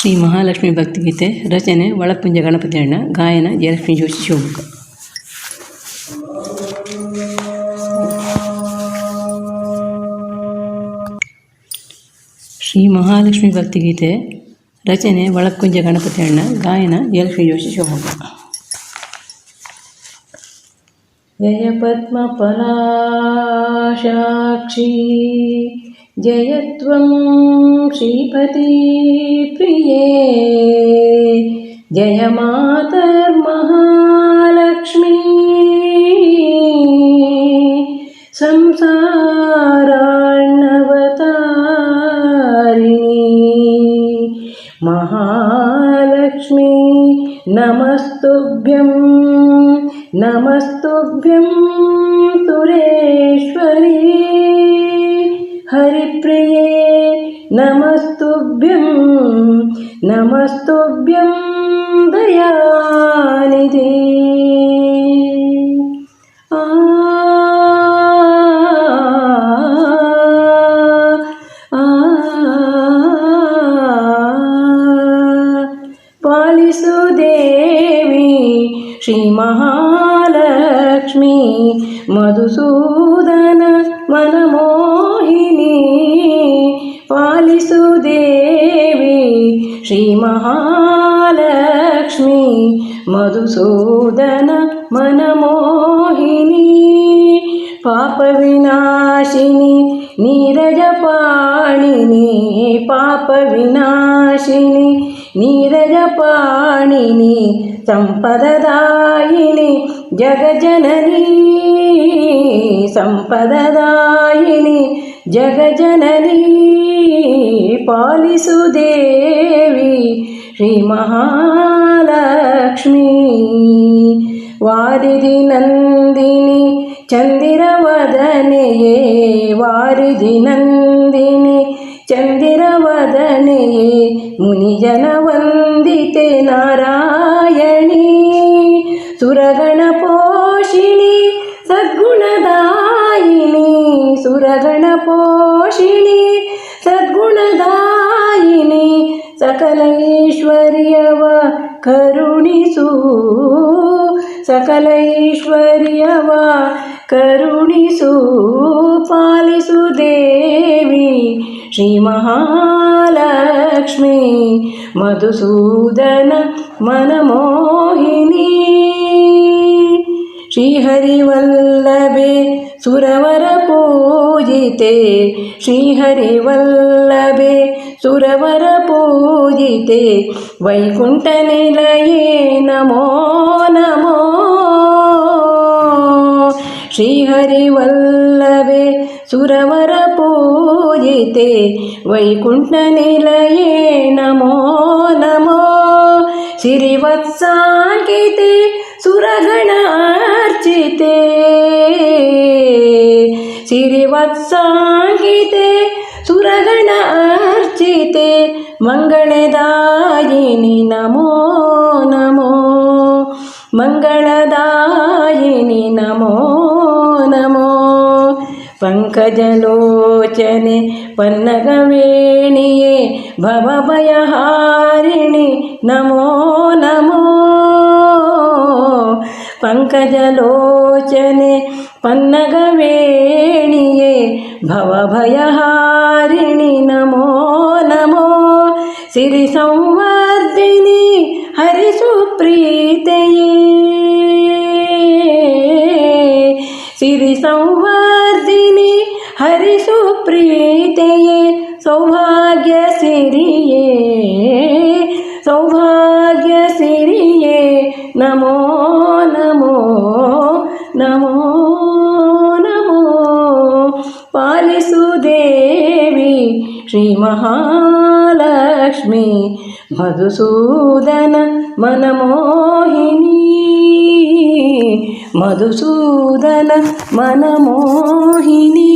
ಶ್ರೀ ಮಹಾಲಕ್ಷ್ಮಿ ಭಕ್ತಿಗೀತೆ ರಚನೆ ಒಳಪುಂಜ ಗಣಪತಿ ಅಣ್ಣ ಗಾಯನ ಜಯಲಕ್ಷ್ಮಿ ಜೋಶಿ ಶಿವಮೊಗ್ಗ ಶ್ರೀ ಮಹಾಲಕ್ಷ್ಮಿ ಭಕ್ತಿಗೀತೆ ರಚನೆ ಒಳಕುಂಜ ಗಣಪತಿ ಅಣ್ಣ ಗಾಯನ ಜಯಲಕ್ಷ್ಮಿ ಜೋಶಿ ಶಿವಮೊಗ್ಗ जय जयपद्मपराशाक्षी जय त्वं श्रीपति प्रिये जय मातर्महालक्ष्मी संसाराण्णवतारिणी महालक्ष्मी नमस् നമസ്തുഭ്യം സുരേശ്വരി ഹരിപ്രിയേ നമസ്തുഭ്യം നമസ്തുഭ്യം ദയാനിധി പാലിസുദേവി ശ്രീ മഹാ లక్ష్మి మధుసూదన మనమోహిని పాలిసుదేవి శ్రీ మహాలక్ష్మి మధుసూదన మనమోహిని పాప వినాశిని నీరజపాణిని పాప వినాశిని ನೀರಜ ಪಾಣಿನಿ ಪಾಪ ವಿನಾಶಿನಿ ನೀರಜ ಪಾಣಿನಿ ಸಂಪದದಾಯಿನಿ ಜಗಜನನಿ ಸಂಪದದಾಯಿನಿ ಜಗಜನನಿ ಪಾಲಿಸು ದೇವಿ ಶ್ರೀ ಮಹಾಲಕ್ಷ್ಮೀ ವಾರಿಧಿ ನಂದಿನಿ ಚಂದಿರವದನೆಯೇ ವಾರಿಧಿ ನಂದಿನಿ ಚಂದಿರವದನೆಯೇ ಮುನಿಜನ ವಂದಿತೆ ನಾರಾಯಣಿ ಸುರಗಣ ಪೋಷಿಣಿ ಸದ್ಗುಣದಾಯಿನಿ ಸುರಗಣ ಪೋಷಿಣಿ ಸದ್ಗುಣದಾಯಿನಿ, ಸಕಲೈಶ್ವರ್ಯವ ಕರುಣಿಸು ಸಕಲೈಶ್ವರ್ಯವ ಕರುಣಿಸು, ಪಾಲಿಸು ದೇವಿ శ్రీ మహాలక్ష్మి మధుసూదన మనమోహిని श्रीहरिवल्लभे सुरवरपूजिते श्रीहरिवल्लभे सुरवरपूजिते वैकुण्ठनिलये नमो नमो श्रीहरिवल्लभे ಸುರವರ ಪೂಜಿತೆ ವೈಕುಂಠ ನಿಲಯೇ ನಮೋ ನಮೋ. ಶ್ರೀವತ್ಸಾಂಕಿತೆ ಸುರಗಣಾರ್ಚಿತೆ. ಶ್ರೀವತ್ಸಾಂಕಿತೆ ಸುರಗಣಾರ್ಚಿತೆ ಮಂಗಳದಾಯಿನಿ ನಮೋ ನಮೋ. ಮಂಗಳ ಕಜಲೋಚನೆ ಪನ್ನಗವೇಣಿಯೇ ಭವಭಯಹಾರಿಣಿ ನಮೋ ನಮೋ ಪಂಕಜಲೋಚನೆ ಪನ್ನಗವೇಣಿಯೇ ಭವಭಯಹಾರಿಣಿ ನಮೋ ನಮೋ ಸಿರಿ ಸಂವರ್ಧಿನಿ ಹರಿಸುಪ್ರೀತೆಯೇ ಸಿರಿ ಸಂವರ್ಧಿನಿ ಹರಿಸು ಪ್ರೀತೆಯೇ, ಸೌಭಾಗ್ಯ ಸಿರಿಯೇ ಸೌಭಾಗ್ಯ ಸಿರಿಯೇ, ನಮೋ ನಮೋ ನಮೋ ನಮೋ. ಪಾಲಿಸು ದೇವಿ ಶ್ರೀ ಮಹಾಲಕ್ಷ್ಮಿ, ಮಧುಸೂದನ ಮನಮೋಹಿನಿ. మధుసూదన మనమోహిని